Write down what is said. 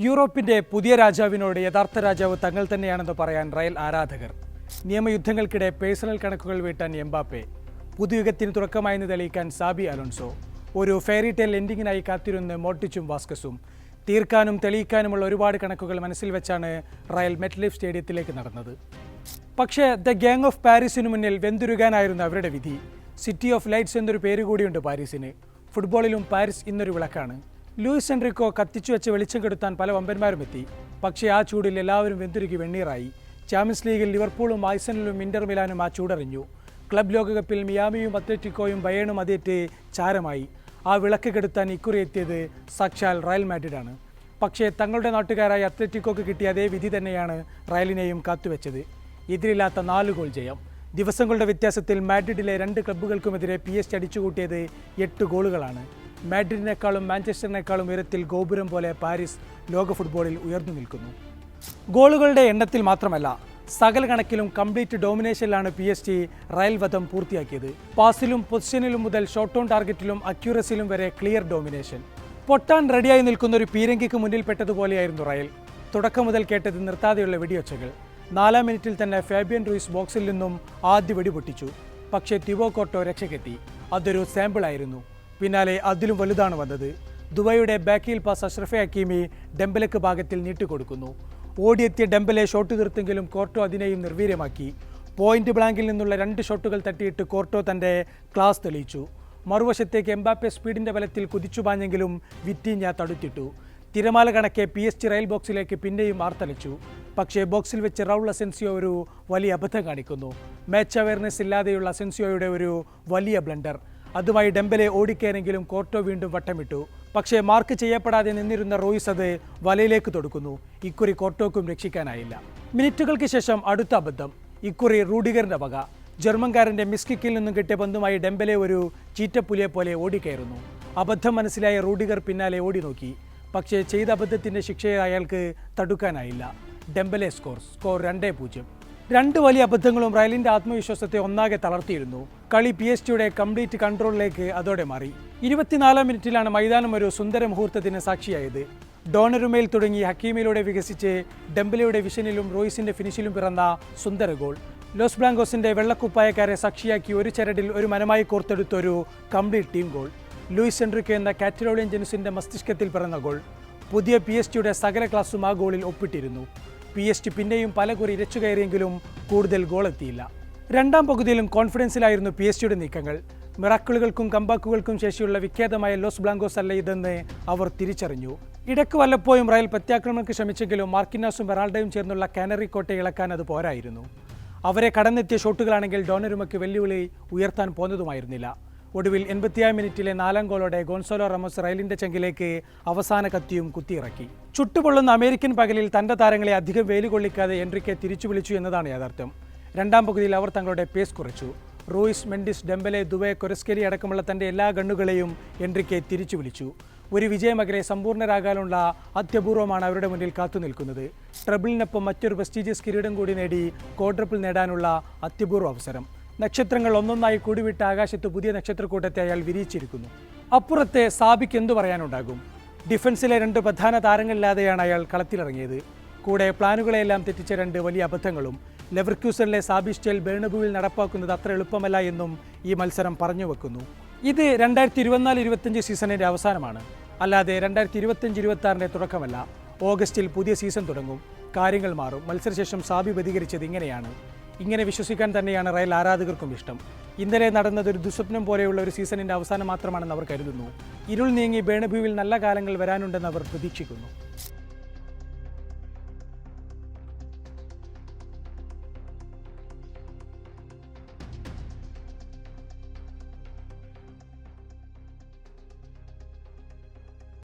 യൂറോപ്പിന്റെ പുതിയ രാജാവിനോട് യഥാർത്ഥ രാജാവ് തങ്ങൾ തന്നെയാണെന്ന് പറയാൻ റയൽ ആരാധകർ. നിയമയുദ്ധങ്ങൾക്കിടെ പേഴ്സണൽ കണക്കുകൾ വീട്ടാൻ എംബാപ്പെ. പുതുയുഗത്തിന് തുടക്കമായെന്ന് തെളിയിക്കാൻ സാബി അലോൺസോ. ഒരു ഫെയറി ടെയിൽ എൻഡിങ്ങിനായി കാത്തിരുന്ന് മോട്ടിച്ചും വാസ്കസും. തീർക്കാനും തെളിയിക്കാനുമുള്ള ഒരുപാട് കണക്കുകൾ മനസ്സിൽ വെച്ചാണ് റയൽ മെറ്റ്ലിഫ് സ്റ്റേഡിയത്തിലേക്ക് നടന്നത്. പക്ഷേ ദ ഗാങ് ഓഫ് പാരീസിനു മുന്നിൽ വെന്തുരുകാനായിരുന്നു അവരുടെ വിധി. സിറ്റി ഓഫ് ലൈറ്റ്സ് എന്നൊരു പേര് കൂടിയുണ്ട് പാരീസിന്. ഫുട്ബോളിലും പാരീസ് ഇന്നൊരു വിളക്കാണ്. ലൂയിസ് എൻറിക്കോ കത്തിച്ചു വെച്ച് വെളിച്ചം കെടുത്താൻ പല വമ്പന്മാരും എത്തി പക്ഷേ ആ ചൂടിൽ എല്ലാവരും വെന്തുരുകി വെണ്ണീറായി. ചാമ്പ്യൻസ് ലീഗിൽ ലിവർപൂളും ആയ്സണലും ഇന്റർ മിലാനും ആ ചൂടറിഞ്ഞു. ക്ലബ് ലോകകപ്പിൽ മിയാമിയും അത്ലറ്റിക്കോയും ബയേണും അതേറ്റ് ചാരമായി. ആ വിളക്ക് കെടുത്താൻ ഇക്കുറി എത്തിയത് സാക്ഷാൽ റയൽ മാഡ്രിഡാണ്. പക്ഷേ തങ്ങളുടെ നാട്ടുകാരായ അത്ലറ്റിക്കോക്ക് കിട്ടിയ അതേ വിധി തന്നെയാണ് റയലിനെയും കാത്തുവെച്ചത്. എതിരില്ലാത്ത നാല് ഗോൾ ജയം. ദിവസങ്ങളുടെ വ്യത്യാസത്തിൽ മാഡ്രിഡിലെ രണ്ട് ക്ലബ്ബുകൾക്കുമെതിരെ പി എസ് അടിച്ചുകൂട്ടിയത് എട്ട് ഗോളുകളാണ്. മാഡ്രിഡിനേക്കാളും മാഞ്ചസ്റ്ററിനേക്കാളും ഉയരത്തിൽ ഗോപുരം പോലെ പാരീസ് ലോക ഫുട്ബോളിൽ ഉയർന്നു നിൽക്കുന്നു. ഗോളുകളുടെ എണ്ണത്തിൽ മാത്രമല്ല സകല കണക്കിലും കംപ്ലീറ്റ് ഡോമിനേഷനിലാണ് പി എസ് ടി റയൽ വധം പൂർത്തിയാക്കിയത്. പാസിലും പൊസിഷനിലും മുതൽ ഷോട്ട് ഓൺ ടാർഗറ്റിലും അക്യൂറസിലും വരെ ക്ലിയർ ഡോമിനേഷൻ. പൊട്ടാൻ റെഡിയായി നിൽക്കുന്ന ഒരു പീരങ്കിക്ക് മുന്നിൽപ്പെട്ടതുപോലെയായിരുന്നു റയൽ. തുടക്കം മുതൽ കേട്ടത് നിർത്താതെയുള്ള വെടിയൊച്ചകൾ. നാലാം മിനിറ്റിൽ തന്നെ ഫാബിയൻ റൂയിസ് ബോക്സിൽ നിന്നും ആദ്യ വെടി പൊട്ടിച്ചു പക്ഷേ തിവോ കോട്ടോ രക്ഷക്കെത്തി അതൊരു സാമ്പിളായിരുന്നു. പിന്നാലെ അതിലും വലുതാണ് വന്നത്. ദുബൈയുടെ ബാക്കിൽ പാസ് അഷ്റഫെ ഹക്കീമി ഡെമ്പലക്ക് ഭാഗത്തിൽ നീട്ടിക്കൊടുക്കുന്നു. ഓടിയെത്തിയ ഡെമ്പലെ ഷോട്ട് തീർത്തെങ്കിലും കോർട്ടോ അതിനെയും നിർവീര്യമാക്കി. പോയിന്റ് ബ്ലാങ്കിൽ നിന്നുള്ള രണ്ട് ഷോട്ടുകൾ തട്ടിയിട്ട് കോർട്ടോ തന്റെ ക്ലാസ് തെളിയിച്ചു. മറുവശത്തേക്ക് എംബാപ്പെ സ്പീഡിന്റെ ബലത്തിൽ കുതിച്ചുപാഞ്ഞെങ്കിലും വിറ്റീഞ്ഞ തടുത്തിട്ടു. തിരമാല കണക്കെ പി എസ് ജി റയൽ ബോക്സിലേക്ക് പിന്നെയും ആർത്തലച്ചു പക്ഷേ ബോക്സിൽ വെച്ച് റൗൾ അസെൻസിയോ ഒരു വലിയ അബദ്ധം കാണിക്കുന്നു. മാച്ച് അവയർനെസ് ഇല്ലാതെയുള്ള അസെൻസിയോയുടെ ഒരു വലിയ ബ്ലണ്ടർ. അതുമായി ഡെമ്പലെ ഓടിക്കയറെങ്കിലും കോർട്ടോ വീണ്ടും വട്ടമിട്ടു. പക്ഷേ മാർക്ക് ചെയ്യപ്പെടാതെ നിന്നിരുന്ന റോയിസ് അത് വലയിലേക്ക് തൊടുക്കുന്നു. ഇക്കുറി കോർട്ടോക്കും രക്ഷിക്കാനായില്ല. മിനിറ്റുകൾക്ക് ശേഷം അടുത്ത അബദ്ധം. ഇക്കുറി റൂഡിഗറിന്റെ വക. ജർമ്മൻകാരന്റെ മിസ്കിക്കിൽ നിന്നും കിട്ടിയ പന്തുമായി ഡെമ്പലെ ഒരു ചീറ്റപ്പുലിയെ പോലെ ഓടിക്കയറുന്നു. അബദ്ധം മനസ്സിലായ റൂഡിഗർ പിന്നാലെ ഓടി നോക്കി. പക്ഷേ ചെയ്ത അബദ്ധത്തിന്റെ ശിക്ഷയെ അയാൾക്ക് തടുക്കാനായില്ല. Dembele score. സ്കോർ രണ്ടേ പൂജ്യം. രണ്ട് വലിയ അബദ്ധങ്ങളും റയലിന്റെ ആത്മവിശ്വാസത്തെ ഒന്നാകെ തളർത്തിയിരുന്നു. കളി പി എസ് ടിയുടെ കംപ്ലീറ്റ് കൺട്രോളിലേക്ക് അതോടെ മാറി. ഇരുപത്തിനാലാം മിനിറ്റിലാണ് മൈതാനം ഒരു സുന്ദര മുഹൂർത്തത്തിന് സാക്ഷിയായത്. ഡോണറുമേൽ തുടങ്ങി ഹക്കീമിലൂടെ വികസിച്ച് ഡംബലയുടെ വിഷനിലും റോയിസിന്റെ ഫിനിഷിലും പിറന്ന സുന്ദര ഗോൾ. ലോസ് ബ്ലാങ്കോസിന്റെ വെള്ളക്കുപ്പായക്കാരെ സാക്ഷിയാക്കി ഒരു ചരടിൽ ഒരു മനമായി കോർത്തെടുത്ത ഒരു complete team goal. Luis Enrique എന്ന കാറ്റലോളിയൻ ജനുസിന്റെ മസ്തിഷ്കത്തിൽ പിറന്ന ഗോൾ. പുതിയ പി എസ് ടിയുടെ സകല ക്ലാസും ആ ഗോളിൽ ഒപ്പിട്ടിരുന്നു. പി എസ് ടി പിന്നെയും പലകുറി ഇരച്ചു കയറിയെങ്കിലും കൂടുതൽ ഗോളെത്തിയില്ല രണ്ടാം പകുതിയിലും കോൺഫിഡൻസിലായിരുന്നു പി എസ് ടിയുടെ നീക്കങ്ങൾ. മിറാക്കിളുകൾക്കും കമ്പാക്കുകൾക്കും ശേഷിയുള്ള വിഖ്യാതമായ ലോസ് ബ്ലാങ്കോസ് അല്ല ഇതെന്ന് അവർ തിരിച്ചറിഞ്ഞു. ഇടയ്ക്ക് വല്ലപ്പോഴും റയൽ പ്രത്യാക്രമണക്ക് ശ്രമിച്ചെങ്കിലും മാർക്കിനാസും ബെറാൾഡയും ചേർന്നുള്ള കാനറി കോട്ട ഇളക്കാൻ അത് പോരായിരുന്നു. അവരെ കടന്നെത്തിയ ഷോട്ടുകളാണെങ്കിൽ ഡോണരുമയ്ക്ക് വെല്ലുവിളി ഉയർത്താൻ പോന്നതുമായിരുന്നില്ല. ഒടുവിൽ എൺപത്തിയാറ് മിനിറ്റിലെ നാലാം ഗോളോടെ ഗോൺസോലോ റമോസ് റയലിന്റെ ചെങ്കിലേക്ക് അവസാന കത്തിയും കുത്തിയിറക്കി. ചുട്ടുപൊള്ളുന്ന അമേരിക്കൻ പകലിൽ തന്റെ താരങ്ങളെ അധികം വേലുകൊള്ളിക്കാതെ എൻട്രിക്കെ തിരിച്ചു വിളിച്ചു എന്നതാണ് യാഥാർത്ഥ്യം. രണ്ടാം പകുതിയിൽ അവർ തങ്ങളുടെ പേസ് കുറച്ചു. റൂയിസ് മെൻഡിസ് ഡെംബലെ ദുബെ കൊരസ്കേരി അടക്കമുള്ള തന്റെ എല്ലാ ഗണ്ണുകളെയും എൻട്രിക്കെ തിരിച്ചു വിളിച്ചു ഒരു വിജയമകരെ സമ്പൂർണരാകാനുള്ള അത്യപൂർവമാണ് അവരുടെ മുന്നിൽ കാത്തുനിൽക്കുന്നത് ട്രബിളിനൊപ്പം മറ്റൊരു പ്രസ്റ്റീജിയസ് കിരീടം കൂടി നേടി കോഡ്രപ്പിൾ നേടാനുള്ള അത്യപൂർവ അവസരം. നക്ഷത്രങ്ങൾ ഒന്നൊന്നായി കൂടിവിട്ട ആകാശത്ത് പുതിയ നക്ഷത്രക്കൂട്ടത്തെ അയാൾ വിരിയിച്ചിരിക്കുന്നു. അപ്പുറത്തെ സാബിക്ക് എന്തു പറയാനുണ്ടാകും? ഡിഫൻസിലെ രണ്ട് പ്രധാന താരങ്ങളില്ലാതെയാണ് അയാൾ കളത്തിലിറങ്ങിയത്. കൂടെ പ്ലാനുകളെല്ലാം തെറ്റിച്ച രണ്ട് വലിയ അബദ്ധങ്ങളും ലെവർക്യൂസറിലെ സാബിസ്റ്റേൽ ബേണബുവിൽ നടപ്പാക്കുന്നത് അത്ര എളുപ്പമല്ല എന്നും ഈ മത്സരം പറഞ്ഞു വെക്കുന്നു. ഇത് രണ്ടായിരത്തി ഇരുപത്തിനാല് ഇരുപത്തഞ്ച് സീസണിന്റെ അവസാനമാണ്. അല്ലാതെ രണ്ടായിരത്തി ഇരുപത്തഞ്ച് ഇരുപത്തി തുടക്കമല്ല. ഓഗസ്റ്റിൽ പുതിയ സീസൺ തുടങ്ങും. കാര്യങ്ങൾ മാറും. മത്സരശേഷം സാബി പ്രതികരിച്ചത് ഇങ്ങനെയാണ്. ഇങ്ങനെ വിശ്വസിക്കാൻ തന്നെയാണ് റയൽ ആരാധകർക്കും ഇഷ്ടം. ഇന്നലെ നടന്നത് ഒരു ദുസ്വപ്നം പോലെയുള്ള ഒരു സീസണിന്റെ അവസാനം മാത്രമാണെന്ന് അവർ കരുതുന്നു. ഇരുൾ നീങ്ങി ബേണഭ്യൂവിൽ നല്ല കാലങ്ങൾ വരാനുണ്ടെന്ന് അവർ പ്രതീക്ഷിക്കുന്നു.